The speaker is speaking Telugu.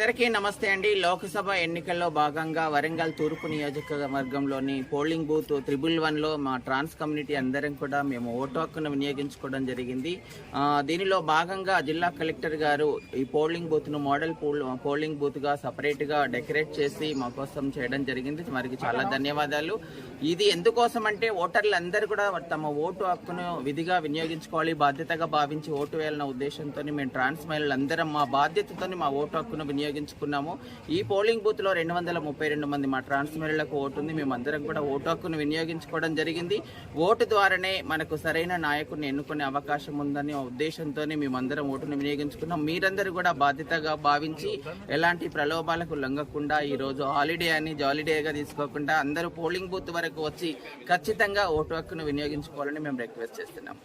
అందరికీ నమస్తే అండి. లోక్సభ ఎన్నికల్లో భాగంగా వరంగల్ తూర్పు నియోజకవర్గంలోని పోలింగ్ బూత్ త్రిబుల్ వన్లో మా ట్రాన్స్ కమ్యూనిటీ అందరం కూడా మేము ఓటు హక్కును వినియోగించుకోవడం జరిగింది. దీనిలో భాగంగా జిల్లా కలెక్టర్ గారు ఈ పోలింగ్ బూత్ను మోడల్ పోల్- పోలింగ్ బూత్గా సపరేట్గా డెకరేట్ చేసి మా కోసం చేయడం జరిగింది. వారికి చాలా ధన్యవాదాలు. ఇది ఎందుకోసం అంటే ఓటర్లు అందరూ కూడా తమ ఓటు హక్కును విధిగా వినియోగించుకోవాలి బాధ్యతగా భావించి ఓటు వేయాలన్న ఉద్దేశంతో మేము ట్రాన్స్ మహిళలు అందరం మా బాధ్యతతో మా ఓటు హక్కును వినియోగించుకున్నాము. ఈ పోలింగ్ బూత్లో రెండు వందల ముప్పై రెండు మంది మా ట్రాన్స్మిరర్లకు మహిళలకు ఓటు ఉంది. మేమందరం కూడా ఓటు హక్కును వినియోగించుకోవడం జరిగింది. ఓటు ద్వారానే మనకు సరైన నాయకుడిని ఎన్నుకునే అవకాశం ఉందని ఉద్దేశంతో మేమందరం ఓటును వినియోగించుకున్నాం. మీరందరూ కూడా బాధ్యతగా భావించి ఎలాంటి ప్రలోభాలకు లొంగకుండా ఈ రోజు హాలిడే అని జాలిడేగా తీసుకోకుండా అందరూ పోలింగ్ బూత్ వరకు వచ్చి ఖచ్చితంగా ఓటు హక్కును వినియోగించుకోవాలని మేము రిక్వెస్ట్ చేస్తున్నాం.